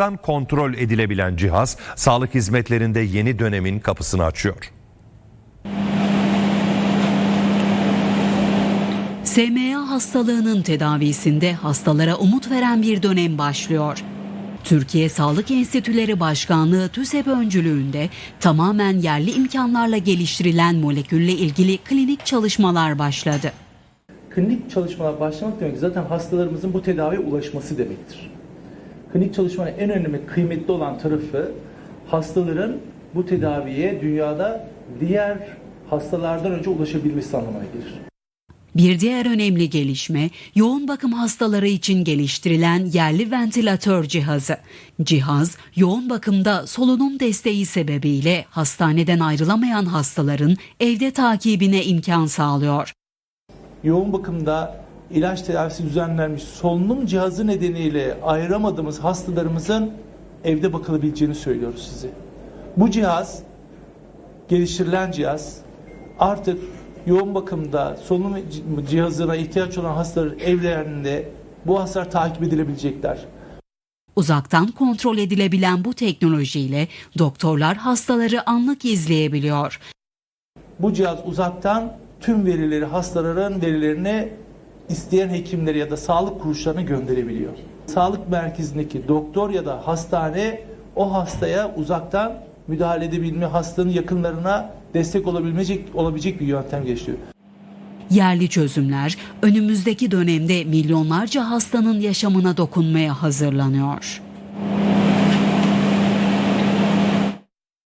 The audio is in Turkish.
uzaktan kontrol edilebilen cihaz sağlık hizmetlerinde yeni dönemin kapısını açıyor. SMA hastalığının tedavisinde hastalara umut veren bir dönem başlıyor. Türkiye Sağlık Enstitüleri Başkanlığı TÜSEP öncülüğünde tamamen yerli imkanlarla geliştirilen molekülle ilgili klinik çalışmalar başladı. Klinik çalışmalar başlamak demek zaten hastalarımızın bu tedaviye ulaşması demektir. Klinik çalışmanın en önemli, kıymetli olan tarafı hastaların bu tedaviye dünyada diğer hastalardan önce ulaşabilmesi anlamına gelir. Bir diğer önemli gelişme yoğun bakım hastaları için geliştirilen yerli ventilatör cihazı. Cihaz yoğun bakımda solunum desteği sebebiyle hastaneden ayrılamayan hastaların evde takibine imkan sağlıyor. Yoğun bakımda ilaç tedavisi düzenlenmiş solunum cihazı nedeniyle ayıramadığımız hastalarımızın evde bakılabileceğini söylüyoruz size. Bu cihaz, geliştirilen cihaz artık yoğun bakımda solunum cihazına ihtiyaç olan hastaların evlerinde bu hastalar takip edilebilecekler. Uzaktan kontrol edilebilen bu teknolojiyle doktorlar hastaları anlık izleyebiliyor. Bu cihaz uzaktan tüm verileri hastaların verilerini isteyen hekimleri ya da sağlık kuruluşlarına gönderebiliyor. Sağlık merkezindeki doktor ya da hastane o hastaya uzaktan müdahale edebilme, hastanın yakınlarına destek olabilecek, olabilecek bir yöntem geçiyor. Yerli çözümler önümüzdeki dönemde milyonlarca hastanın yaşamına dokunmaya hazırlanıyor.